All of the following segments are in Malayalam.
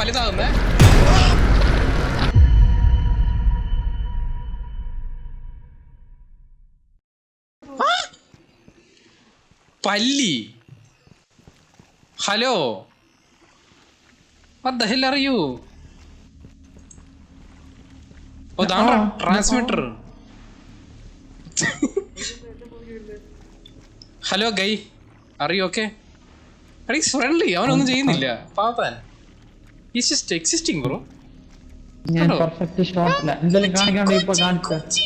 വലുതാകുന്നേ ആ! പല്ലി. ഹലോ. അറിയൂ ഓ ട്രാൻസ്മിറ്റർ ഹലോ ഗൈ. അറിയോ ഓക്കെ ഫ്രണ്ട്ലി അവനൊന്നും ചെയ്യുന്നില്ല. പാപ്പാൻ ഈസ് ജസ്റ്റ് എക്സിസ്റ്റിംഗ് ബ്രോ ഞാൻ. പെർഫെക്റ്റ് ഷോട്ടില്ല എന്തെങ്കിലും കാണിക്കാണ്ട് ഇപ്പൊ കാണിച്ച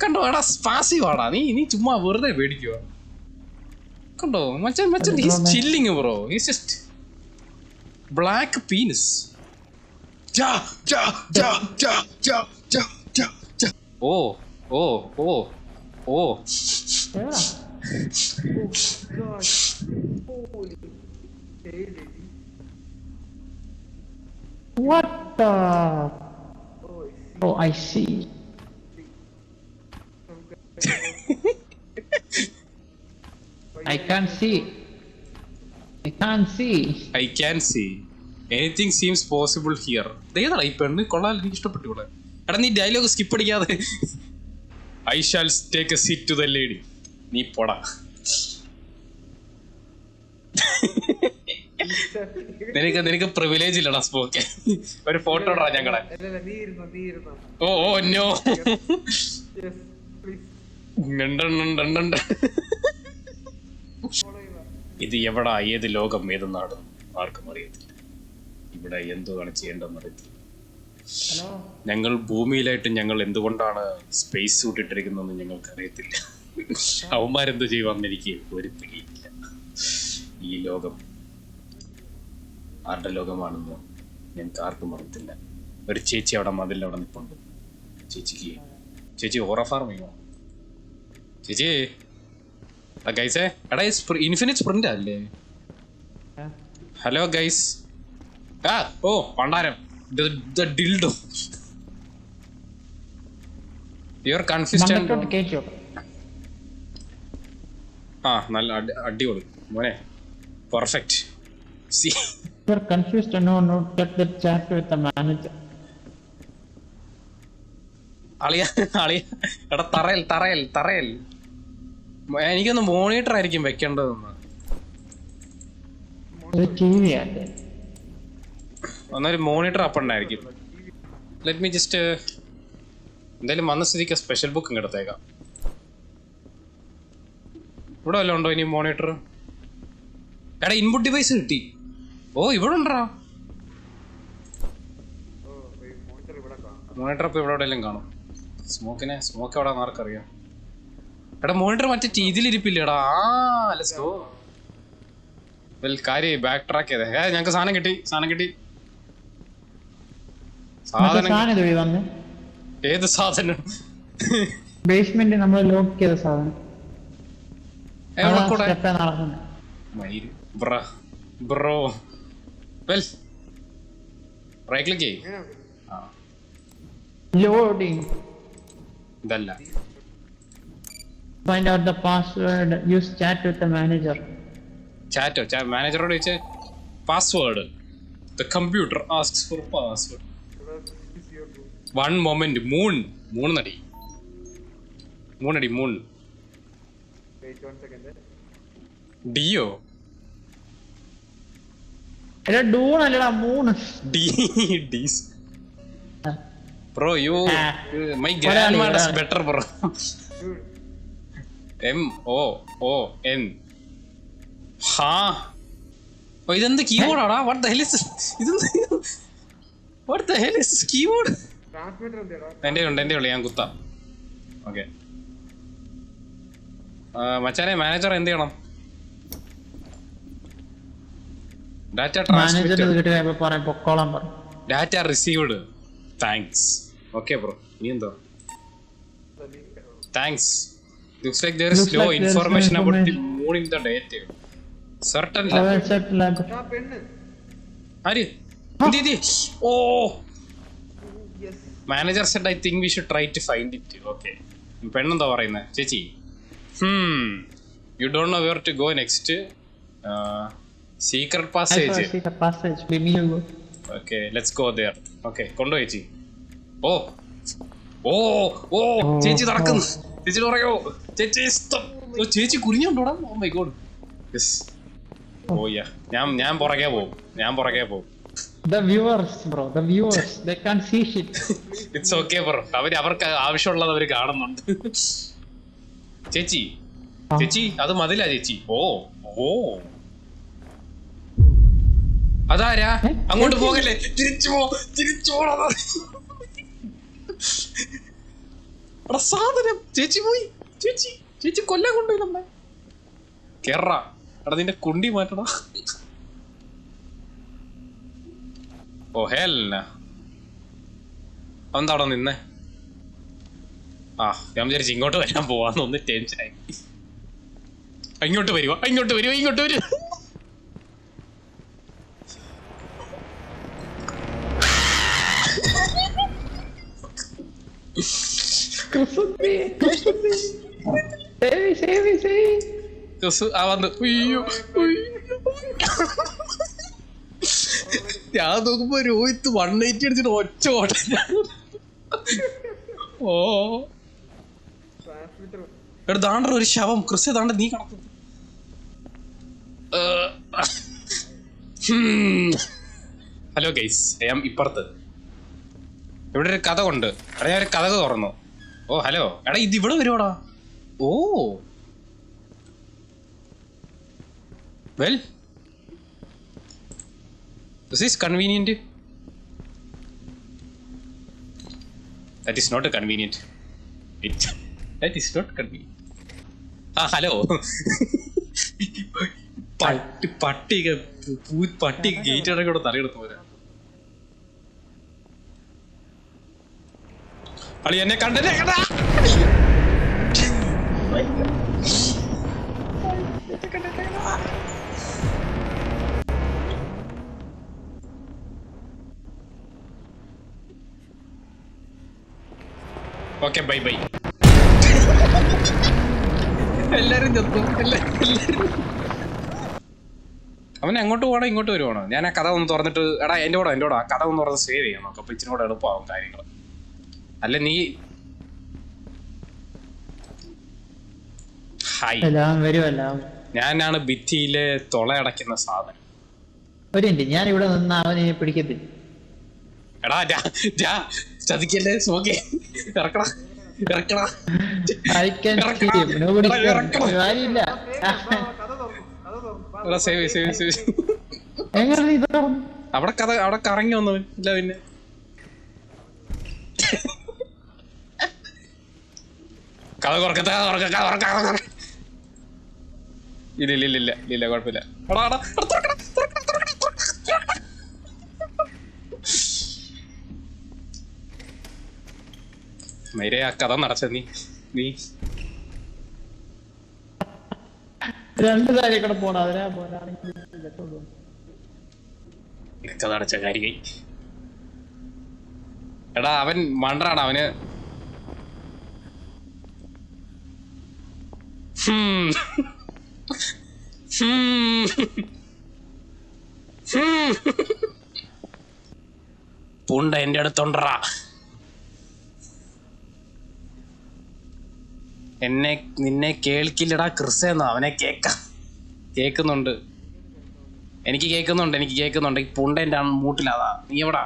കണ്ടോ എടാ പാസീവ് ആടാ. നീ നീ ചുമ്മാ വെറുതെ പേടിക്കുക കണ്ടോ മച്ചൻ മച്ചൻ he's bro, chilling bro he's just black penis oh oh oh oh. What the? Oh, I see. I can't see. I can't see. I can see anything seems possible here ഏതാടാ ഈ പെണ്ണ് കൊള്ളാൻ എനിക്ക് ഇഷ്ടപ്പെട്ടു ഇവിടെ എടാ നീ ഡയലോഗ് സ്കിപ്പ് അടിക്കാതെ I shall take a seat to the lady നീ പോടാ നിനക്ക് നിനക്ക് പ്രിവിലേജ് ഇല്ലടാ സ്പോക്ക്. ഒരു ഫോട്ടോ ഇടാ ഞങ്ങളെ. Oh oh no. ഇത് എവിടാ ഏത് ലോകം ഏത് നാടും? ആർക്കും അറിയത്തില്ല. ഇവിടെ എന്തുവാണ് ചെയ്യേണ്ടതെന്ന് അറിയത്തില്ല. ഞങ്ങൾ ഭൂമിയിലായിട്ട് ഞങ്ങൾ എന്തുകൊണ്ടാണ് സ്പേസ് സൂട്ട് ഇട്ടിരിക്കുന്നതെന്ന് ഞങ്ങൾക്ക് അറിയത്തില്ല. അവന്മാരെന്ത് ചെയ്യുവാന്ന് എനിക്ക് ഒരു പിടിയില്ല. ഈ ലോകം ആരുടെ ലോകമാണെന്ന് ഞങ്ങൾക്ക് ആർക്കും അറിയത്തില്ല. ഒരു ചേച്ചി അവിടെ മതിൽ അവിടെ നിൽപ്പുണ്ട് ചേച്ചിക്ക് ചേച്ചി ഓറ ഫാർമിങ്ങോ ചേച്ചി ഗൈസേ എടാ ഇൻഫിനിറ്റ് സ്പ്രിന്റ് അല്ലേ? ഹലോ ഗൈസ് ആ ഓ പണ്ടാരം ഡിൽഡോ യുവർ കൺഫ്യൂസ്ഡ് ആ നല്ല അടി- അടിപൊളി. മോനെ perfect C You're confused. No, no. Get the chat with the manager. അളിയ അളിയ എടാ തറയൽ തറയൽ തറയൽ എനിക്കൊന്ന് മോണിറ്റർ ആയിരിക്കും വെക്കേണ്ടതെന്ന് ഒന്നൊരു മോണിറ്റർ അപ്പണ്ടായിരിക്കും ലെറ്റ് മീ ജസ്റ്റ് എന്തായാലും വന്ന സ്ഥിതിക്ക് സ്പെഷ്യൽ ബുക്ക് ഇങ്ങെടുത്തേക്കാം ഇവിടെ വല്ലതും ഉണ്ടോ ഇനി മോണിറ്റർ എടാ ഇൻപുട്ട് ഡിവൈസ് കിട്ടി ഓ ഇവിടെ ഉണ്ടോ ഓ മോണിറ്റർ ഇവിടെ കാണാം. മോണിറ്റർ ഇപ്പൊ ഇവിടെ എവിടെയെങ്കിലും കാണും. സ്മോക്കിനെ സ്മോക്ക് എവിടെ ആർക്കറിയാം. എടാ മോണിറ്റർ മറ്റേ ഇതിലിരിപ്പില്ലേടാ ആ ലെറ്റ്സ് ഗോ വെൽ കാര്യം ബാക്ക് ട്രാക്ക് ചെയ്തേ. ഏ ഞങ്ങൾക്ക് സാധനം കിട്ടി സാധനം കിട്ടി. സാധനം ഏത് സാധനം? ബേസ്മെന്റ് നമ്മൾ ലോക്ക് ചെയ്ത സാധനം. എവിടെ കൂടെ? Bro. Bro well right click ചെയ്യ് ലോഡിംഗ് ഇതല്ല. Find out the password use chat with the manager ചാറ്റോ മാനേജറോട് ചോദിച്ചേ password the computer asks for password one moment moon മൂന്നടി മൂന്നടി മൂൺ ഡിയോ എടാ ഡൂൺ അല്ലടാ ഡി ഡീസ് ബ്രോ യു ആ. മൈ ഒരാൾ, grand മാഡസ് better bro. M O O N. ഹാ. ഓ ഇതെന്ത് കീബോർഡാടാ? വാട്ട് ദ ഹെൽ ഇസ് ഇതെന്ത്? What the hell is keyboard എന്റെ ഉണ്ട് എന്റെ ഉള്ളു ഞാൻ കുത്താം. ഓക്കെ മച്ചാനെ മാനേജർ എന്ത് ചെയ്യണം? Data data received thanks okay bro നീ എന്തോ? Thanks looks like there is Looks no like there is no information about the. Moon in the data certain ആര്? ഓ. Manager said I think we should try to find it okay പെണ്ണെന്താ പറയുന്നത് ചേച്ചി. You don't know where to go next secret passage. Okay let's go there okay കൊണ്ടോ ചേച്ചി ഓ ഓ ഓ ചേച്ചി നടക്കുന്നു ചേച്ചി പറയോ ചേച്ചി ഇഷ്ടം ഓ ചേച്ചി കുരിഞ്ഞുണ്ടോടാ oh my god yes oh yeah ഞാൻ ഞാൻ പുറകെ പോകും ഞാൻ പുറകെ പോകും The viewers, bro. The viewers. They can't see shit. It's okay, bro. അവർ അവർക്ക് ആവശ്യമുള്ളത് അവർ കാണുന്നുണ്ട് ചേച്ചി. ചേച്ചി അത് മതിലാ ചേച്ചി ഓ ഓ അതാരാ? അങ്ങോട്ട്? പോകല്ലേ? തിരിച്ചു പോ തിരിച്ചു പോണത് സാധനം. ചേച്ചി പോയി. ചേച്ചി ചേച്ചി കൊല്ലാൻ കൊണ്ടുപോയി നമ്മളെ. കേറ. എടാ നിന്റെ കുണ്ടി മാറ്റടാ ഓ ഹേലന അവൻ അവിടെ നിന്നേ? ആ ഞാൻ വിചാരിച്ചു ഇങ്ങോട്ട് വരാൻ പോവാന്ന് ഒന്ന് ടെൻഷനായി ഇങ്ങോട്ട് വരുവോ? ഇങ്ങോട്ട് വരുവോ? ഇങ്ങോട്ട് വരുവോ? Me, save me. ക്രിസ് ആ വന്ന് ഉയ്യോ ഉയ്യോ. ഞാൻ നോക്കുമ്പോ രോഹിത്ത് വൺ എയ്റ്റി അടിച്ചിട്ട് ഒറ്റ ഓട്ടം ഓ എടുത്താണ്ട ഒരു ശവം ക്രിസ് ദാണ്ട നീ കണക്കുന്നു ഹലോ ഗൈസ് ഞാൻ ഇപ്പുറത്ത് ഇവിടെ ഒരു കഥ ഉണ്ട് എടാ ഞാൻ ഒരു കഥ തുറന്നു. Oh hello. എടാ ഇത് ഇവിടെ വരുവാടാ. ഓ. Well. This is convenient that is not convenient it that is not convenient ആ ഹലോ. പട്ടി പട്ടിക പട്ടി ഗേറ്റ് അടക്കൂടെ തലയെടുത്ത് പോരാ. അളി എന്നെ കണ്ടേ കണ്ടാ ഓക്കെ ബൈ ബൈ. എല്ലാരും ചെത്തും അവൻ എങ്ങോട്ട് പോകണം ഇങ്ങോട്ട് വരുവാണോ? ഞാൻ ആ കഥ ഒന്ന് തുറന്നിട്ട് എടാ എന്റെ കൂടെ എന്റെ കൂടെ ആ കഥ ഒന്ന് തുറന്ന് സേവ് ചെയ്യണം അപ്പൊ ഇച്ചിരി കൂടെ എളുപ്പമാവും കാര്യങ്ങൾ അല്ല നീ ഹായ് ഞാനാണ് ഭിത്തിയിലെ തുളയടക്കുന്ന സാധനം. ഒരു മിനിറ്റ് ഞാൻ ഇവിടെ നിന്ന് അവനെ പിടിക്കത്തില്ല. എടാ ജാ ജാ ചതിക്കല്ലേ? സോക്കെ ഇറക്കടാ അവിടെ കഥ അവിടെ കറങ്ങി വന്നു ഇല്ല പിന്നെ. കഥ കുറക്കത്തെ കഥ കുറക്ക കഥ കുറക്ക കഥ കുറക്ക ഇല്ല ഇല്ല ഇല്ല ഇല്ല ഇല്ല കുഴപ്പമില്ല എടാ എടാ. മൈരേ ആ കഥ നടച്ച നീ നീ രണ്ട് താഴെ കൂടെ പോണം അതിനാ പോരാണെങ്കിൽ. കഥ അടച്ച കാര്യ എടാ അവൻ മണ്ടറാണ് അവന് Hmm. Hmm. Hmm. പുണ്ട എന്റെ അടുത്തുണ്ടറ എന്നെ നിന്നെ കേൾക്കില്ലടാ ക്രിസ്സെന്നോ അവനെ കേക്കാം കേക്കുന്നുണ്ട് എനിക്ക് കേൾക്കുന്നുണ്ട് എനിക്ക് കേൾക്കുന്നുണ്ട് ഈ പുണ്ട എന്റെ മൂട്ടിലാതാ നീ എവിടാ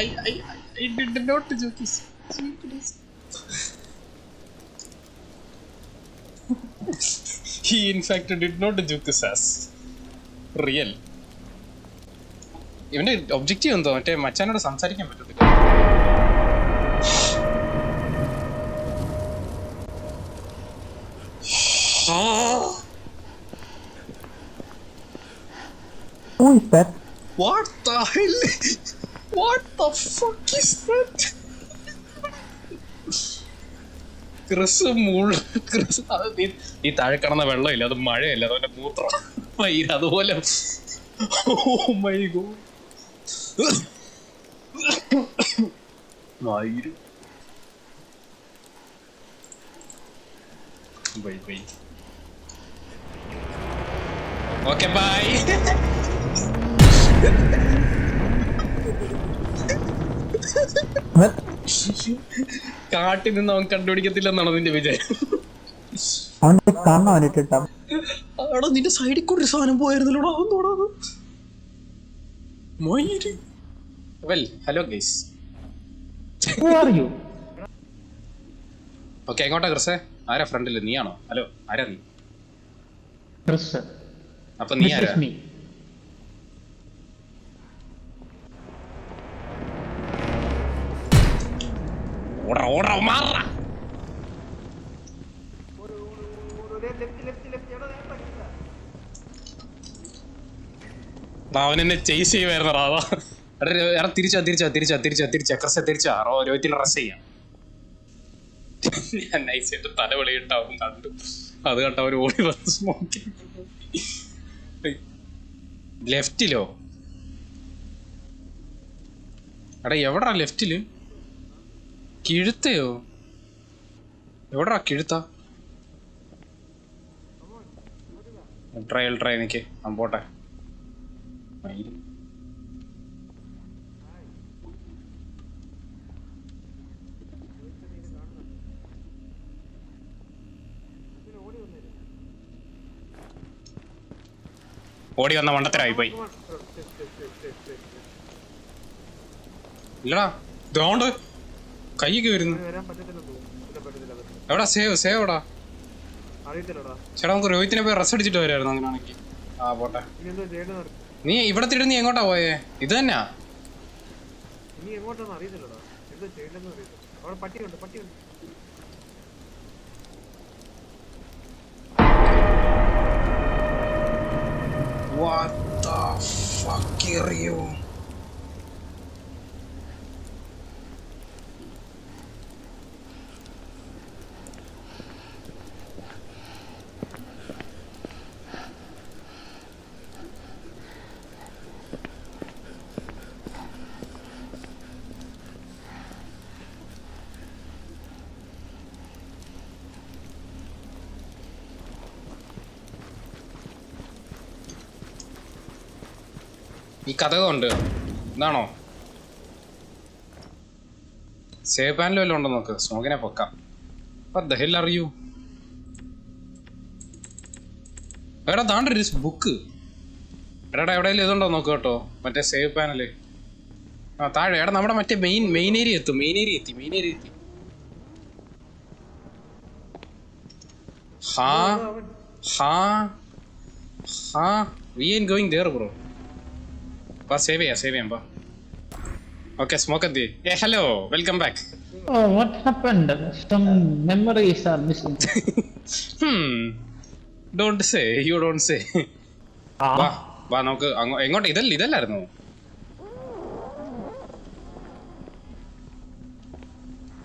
I I I did not jokis. he in fact did not juke his ass. Real. ഇവന്റെ ഒബ്ജക്റ്റീവ് എന്തോ മറ്റേ മച്ചാനോട് സംസാരിക്കാൻ പറ്റത്തില്ല? What the hell? What the fuck is that? Chris മുള്ള ക്രിസ് അത് നീ നീ താഴെ കിടന്ന വെള്ളമില്ല? അത് മഴയല്ല അതവന്റെ മൂത്രം വൈര് അതുപോലെ. ഓ my god wire bye bye okay bye അവൻ കാട്ടിൽ നിന്ന് അവൻ കണ്ടുപിടിക്കത്തില്ലെന്നാണോ നിന്റെ വിജയം? അവന്റെ കണ്ണ് അവനിട്ടിട്ടാ ആടോ നിന്റെ സൈഡിൽ കൂടി ഒരു സാധനം പോയിരുന്നല്ലോ ഒന്നോടാ Moira. Well hello guys Who are you? Okay എങ്ങോട്ടാ ക്രിസേ ആരാ ഫ്രണ്ടിൽ നീയാണോ? ഹലോ ആരാ നീ. അപ്പൊ നീ ആരാ? ഓടാ ഓടാ marra! അവൻ ചേസ് എടാ, എടാ തിരിച്ചാ തിരിച്ചാ തിരിച്ചാ തിരിച്ചാ തിരിച്ചാ ക്രിസെ തിരിച്ചാ റോ രോഹിത്തിന് റസ് ചെയ്യാം. ഞാൻ നൈസായിട്ട് തല വെളിയിട്ടാവും കണ്ടു. അത് കണ്ട അവർ ഓടി വന്ന് സ്മോക്ക് ലെഫ്റ്റിലോ എടാ എവിടാ ലെഫ്റ്റിൽ കിഴുത്തയോ? എവിടാ കിഴുത്ത? ട്രയൽ ട്രൈ എനിക്ക് ഞാൻ പോട്ടെ. ഓടി വന്ന മണ്ടത്തരായി പോയി. ഇല്ലടാ. ഇതോണ്ട് കൈയൊക്കെ വരുന്നു. എവിടാ? സേവ് സേവ് എവിടാ? ചേട്ടാ നമുക്ക് രോഹിത്തിനെ പോയി റെസ്റ്റ് അടിച്ചിട്ട് വരായിരുന്നു അങ്ങനെയാണെങ്കിൽ. ആ പോട്ടെ. നീ ഇവിടെ തിരി നീ എങ്ങോട്ടാ പോയേ? ഇത് തന്നെയാ What the fuck are you? ഈ കഥകുണ്ട് ഇതാണോ? സേവ് പാനൽ വല്ലതും ഉണ്ടോ നോക്ക് സ്മോക്കിനെ പൊക്കാം. അറിയൂ എടാ താണ്ടൊരു ബുക്ക് എടാ എവിടെയെങ്കിലും ഇതുണ്ടോ നോക്ക് കേട്ടോ? മറ്റേ സേവ് പാനൽ ആ താഴെ. എടാ നമ്മുടെ മറ്റേ മെയിൻ മെയിൻ ഏരിയ എത്തും. മെയിൻ ഏരിയ എത്തി മെയിൻ ഏരിയ എത്തി. ഹാ ഹാ ഹാ we are going there bro വാ സേവ് ചെയ്യാം സേവ് ചെയ്യാം വാ. ഓക്കെ സ്മോക്ക് എന്ത് ഏ hello welcome back Oh, what happened? Some memories are missing. Don't say you don't say വാ വാ നമുക്ക് എങ്ങോട്ട്? ഇതല്ല ഇതല്ലായിരുന്നു?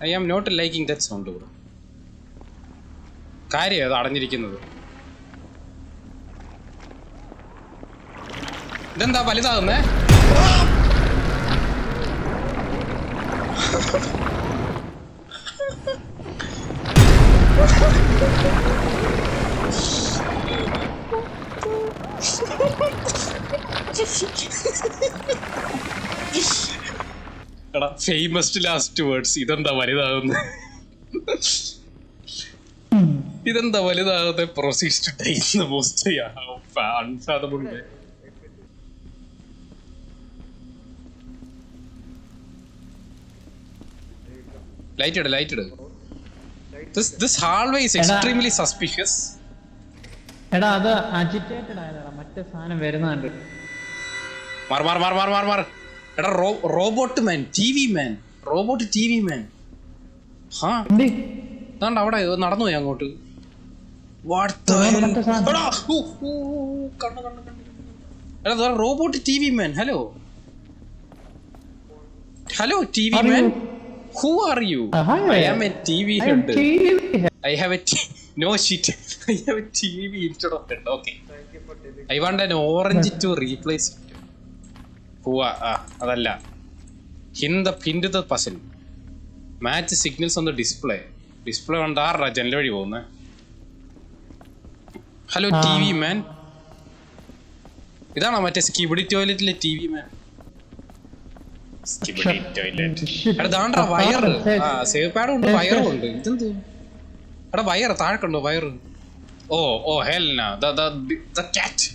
I am not liking that sound bro കാര്യം അത് അടഞ്ഞിരിക്കുന്നത്? ഇതെന്താ വലുതാകുന്നേ? എടാ ഫേമസ് ലാസ്റ്റ് വേർഡ്സ് ഇതെന്താ വലുതാകുന്നത് ഇതെന്താ വലുതാകുന്നത് proceed to most unfathomable light it light it. This this hallway is extremely suspicious എടാ. അത് അജിറ്റേറ്റഡ് ആയതാ മറ്റേ സാധനം വരുന്നുണ്ട് മാർ മാർ മാർ മാർ മാർ മാർ എടാ raw robot man TV man robot TV man ഹാ? എന്താണ്ട് അവിടെ നടന്നു പോയി അങ്ങോട്ട്. വാട്ട് the ആ, hell? മറ്റേ സാധനം. എടാ, ഊ, ഊ, ഊ, കണ്ണ്, കണ്ണ്, കണ്ണ്. എടാ robot TV man hello hello TV man who are you I am a T V head I have a no sheet I have a T V instead of head okay I want an orange to replace ഹൂവ ആ അതല്ല. Hint the the puzzle match signals on the display display കൊണ്ട് ആറാ ജനൽ വഴി പോകുന്നത് ഹലോ ടി വി മാൻ ഇതാണോ മറ്റേ സ്കിബിഡി ടോയ്ലറ്റിലെ ടി വി മാൻ. എടാ ദാണ്ടാ വയർ Set. ആ സേവ് പാഡും ഉണ്ട് വയറും ഉണ്ട് ഇതെന്ത്? എടാ താഴെക്കുണ്ടോ വയറ്? ഓ ഓ ഹെൽന ദ ക്യാറ്റ്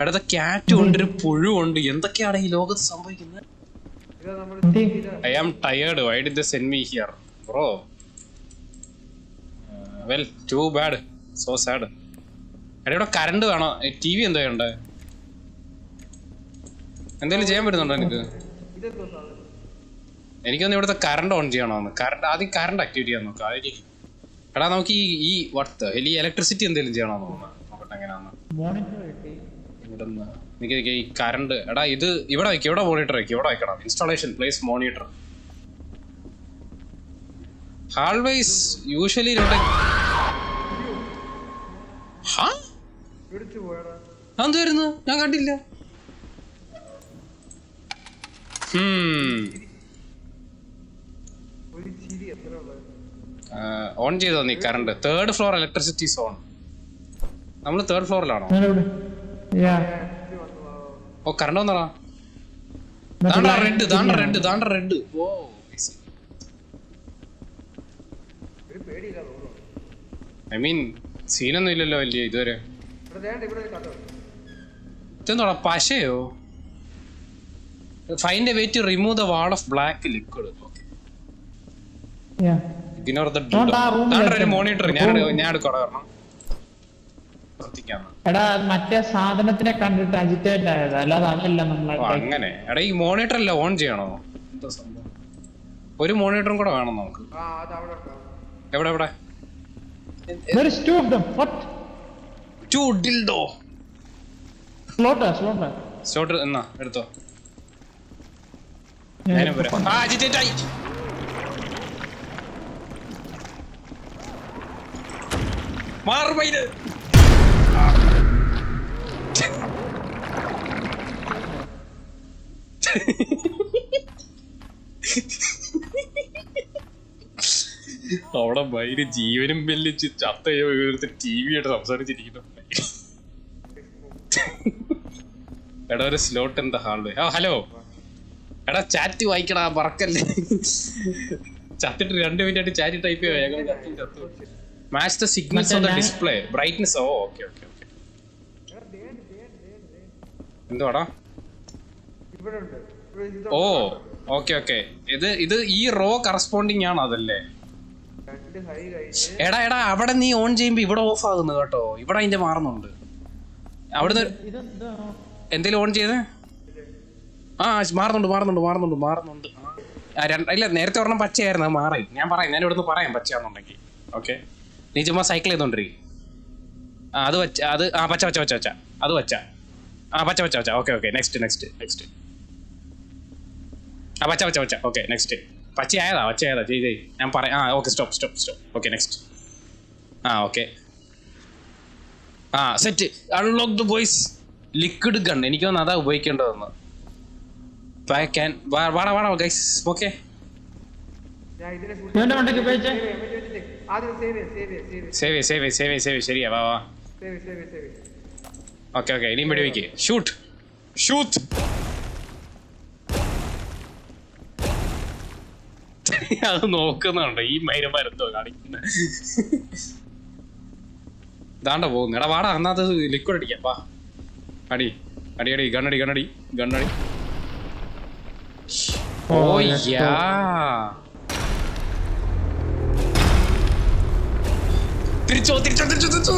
എടാ ക്യാറ്റ് ഉണ്ട് ഒരു പുഴു ഉണ്ട്. എന്തൊക്കെയാണ് ഈ ലോകത്ത് സംഭവിക്കുന്നത്? ഇതാ നമ്മൾ എന്ത്? I am tired why did send me here bro well too bad so sad എടാ ഇവിടെ കറണ്ട് വേണോ. ടി വി എന്തോ ചെയ്യണ്ടേ എന്തെങ്കിലും ചെയ്യാൻ പറ്റുന്നുണ്ടോ എനിക്ക്? എനിക്കൊന്ന് ഇവിടുത്തെ കറണ്ട് ഓൺ ചെയ്യണമെന്ന് കറണ്ട് ആദ്യം കറണ്ട് ആക്ടിവിറ്റി ചെയ്യാൻ നോക്കാം. ആയിരിക്കും എടാ നമുക്ക് ഈ ഈ വട്ട് ഈ ഇലക്ട്രിസിറ്റി എന്തെങ്കിലും ചെയ്യണമെന്ന് തോന്നുന്നു നോക്കട്ടെ എങ്ങനെയാന്ന്. എനിക്ക് ഈ കറണ്ട് എടാ ഇത് ഇവിടെ വയ്ക്കും ഇവിടെ മോണിറ്റർ വയ്ക്കും ഇവിടെ വയ്ക്കണം installation place monitor hallways usually ഇവിടെ ഹാ വരുന്നു ഞാൻ കണ്ടില്ല ഹും ഒരു ചിരി എത്ര ഉള്ളത് ഓൺ ചെയ്തോ നീ current third floor electricity zone നമ്മൾ തേർഡ് ഫ്ലോറിലാണോ. ഓ കറണ്ട് വന്നടാ ദാണ്ട റെഡ് ദാണ്ട റെഡ് ദാണ്ട റെഡ് ഓ ഐ മീൻ സീനൊന്നും ഇല്ലല്ലോ വലിയ ഇതുവരെ. ഇവിടെ ദേണ്ട ഇവിടെ ഒരു കഥ ഇതെന്തോടാ പശയോ? Find a way to remove the wall of black liquid Yeah. Ignore the അതുകൊണ്ട് ആ ഡാ ൽ മോണിറ്റർ ഞാൻ ഞാൻ എടുക്കണ കാരണം എടാ മറ്റേ സാധനത്തിനെ കണ്ടിട്ട് അജിറ്റേറ്റ് ആയത്. അല്ലാതെ അതല്ല നമ്മൾ അങ്ങനെ. എടാ ഈ മോണിറ്റർ അല്ല ഓൺ ചെയ്യണോ? ഒരു മോണിറ്ററും കൂടെ വേണം നമുക്ക്. ആ അത് അവിടെ ഉണ്ടാവും എവിടെ എവിടെ? സ്ലോട്ടർ is two എന്നാ them. What? ടു ഡിൽഡോ Slaughter, slaughter. സ്റ്റോട്ട് എന്നാ എടുത്തോ വരാം. അവിടെ ഭയങ്കര ജീവനും വെല്ലിച്ച് ചത്ത ടി വി ആയിട്ട് സംസാരിച്ചിരിക്കുന്നു. എടാ ഒരു സ്ലോട്ട് എന്താ ഹാൾവേ ആ ഹലോ. എടാ ചാറ്റ് വായിക്കടാ മറക്കല്ലേ ചത്തിട്ട് രണ്ട് മിനിറ്റ് ആയിട്ട് chat type match the signals on the display brightness oh okay okay okay എന്തുവാടാ? ഇവിടെ ഉണ്ട് ഇവിടെ ഓ ഓക്കെ ഓക്കെ ഇത് ഇത് ഈ റോ കറസ്പോണ്ടിങ് ആണ് അതല്ലേ? രണ്ട് ഹൈ കഴിഞ്ഞ് എടാ എടാ അവിടെ നീ ഓൺ ചെയ്യുമ്പോ ഇവിടെ ഓഫ് ആകുന്നു കേട്ടോ. ഇവിടെ അതിന്റെ മാറുന്നുണ്ട്. അവിടുന്ന് എന്തേലും ഓൺ ചെയ്ത്? ആ മാറുന്നുണ്ട് മാറുന്നുണ്ട് മാറുന്നുണ്ട് മാറുന്നുണ്ട്. ഇല്ല നേരത്തെ ഒരെണ്ണം പച്ചയായിരുന്നു മാറി. ഞാൻ പറയാം ഞാൻ ഇവിടുന്ന് പറയാം പച്ചയാണെന്നുണ്ടെങ്കിൽ. ഓക്കെ? നീ ചുമ്മാ സൈക്കിൾ ചെയ്തോണ്ടിരിക്കും. ആ അത് വച്ച അത് ആ പച്ച പച്ച പച്ച പച്ച. അത് വച്ച. ആ പച്ച പച്ച പച്ച. Okay okay next next next ആ പച്ച പച്ച പച്ച. ഓക്കെ നെക്സ്റ്റ് പച്ചയായതാ പച്ചയായതാ. ചെയ്ത്. ഞാൻ പറയാം ആ okay stop stop stop okay next ആ ഓക്കെ. ആ set unlock the voice liquid gun എനിക്ക് തോന്നുന്നു അതാ ഉപയോഗിക്കേണ്ടതെന്ന്. ക്യാൻ വാടാ വാടാ ഗൈസ് ഓക്കെ ഞാൻ മണ്ടയ്ക്ക് ഇതിന്റെ- ആദ്യം save save save save save save ശരിയാ വാ വാ. Save save save okay okay ഇനിയും വെടി വയ്ക്ക് ഷൂട്ട് ഷൂട്ട് അത് നോക്കുന്നുണ്ട്. ഈ മൈരന്മാരെന്തോ കാണിക്കുന്നത് ഇതാണ്ട പോകുന്നു. എടാ വാടാ എന്നാ അത് ലിക്വിഡ് അടിക്കാം. വാ. അടി. അടി അടി ഗണ്ണടി ഗണ്ണടി ഗണ്ണടി ഓ Oh, let's go. യാ തിരിച്ചോ തിരിച്ചോ തിരിച്ചോ തിരിച്ചോ